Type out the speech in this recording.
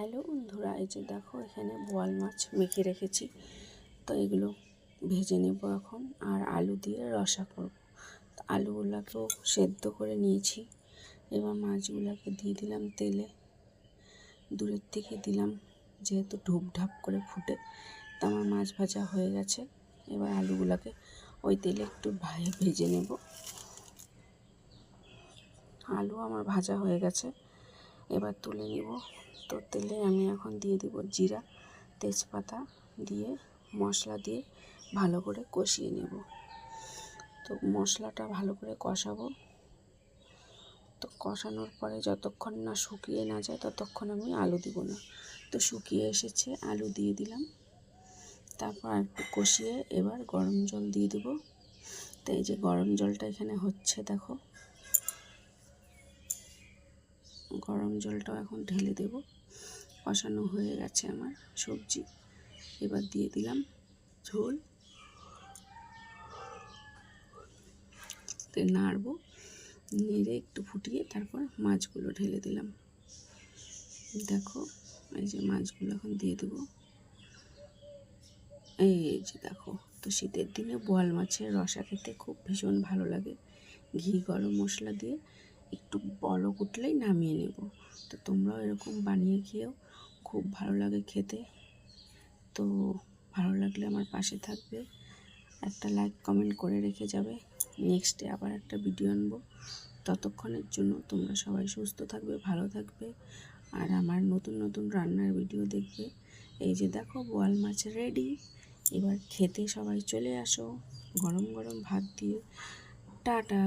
Hello বন্ধুরা, এই যে দেখো এখানে বোয়াল মাছ মেখে রেখেছি। তো এগুলো ভেজে নেব এখন আর আলু দিয়ে রসা করব। আলুগুলোকেও সেদ্ধ করে নিয়েছি। এবার মাছগুলোকে দিয়ে দিলাম তেলে। দূরের থেকে দিলাম যেহেতু ঢুপ ঢাপ করে ফুটে, তো আমার মাছ ভাজা হয়ে গেছে। এবার আলুগুলোকে ওই তেলে একটু ভেজে নেব। আলু আমার ভাজা হয়ে গেছে। এবার তুলে নিব। তো তেলে আমি এখন দিয়ে দিব জিরা, তেজপাতা দিয়ে, মশলা দিয়ে ভালো করে কষিয়ে নেব। তো মশলাটা ভালো করে কষাবো। তো কষানোর পরে যতক্ষণ না শুকিয়ে না যায় ততক্ষণ আমি আলু দিব না। তো শুকিয়ে এসেছে, আলু দিয়ে দিলাম। তারপর একটু কষিয়ে এবার গরম জল দিয়ে দেবো। তো এই যে গরম জলটা এখানে হচ্ছে, দেখো। গরম জলটাও এখন ঢেলে দেব। কষানো হয়ে গেছে আমার সবজি। এবার দিয়ে দিলাম ঝোল। নাড়বো, নেড়ে একটু ফুটিয়ে তারপর মাছগুলো ঢেলে দিলাম। দেখো, এই যে মাছগুলো এখন দিয়ে দেবো। এই যে দেখো, তো শীতের দিনে বোয়াল মাছের রসা খেতে খুব ভীষণ ভালো লাগে। ঘি, গরম মশলা দিয়ে একটু বলক উঠলেই নামিয়ে নেব। তো তোমরাও এরকম বানিয়ে খেয়েও খুব ভালো লাগে খেতে। তো ভালো লাগলে আমার পাশে থাকবে। একটা লাইক কমেন্ট করে রেখে যাবে। নেক্সটে আবার একটা ভিডিও আনব। ততক্ষণের জন্য তোমরা সবাই সুস্থ থাকবে, ভালো থাকবে। আর আমার নতুন নতুন রান্নার ভিডিও দেখবে। এই যে দেখো, বোয়াল মাছ রেডি এবার খেতে সবাই চলে আসো। গরম গরম ভাত দিয়ে। টাটা!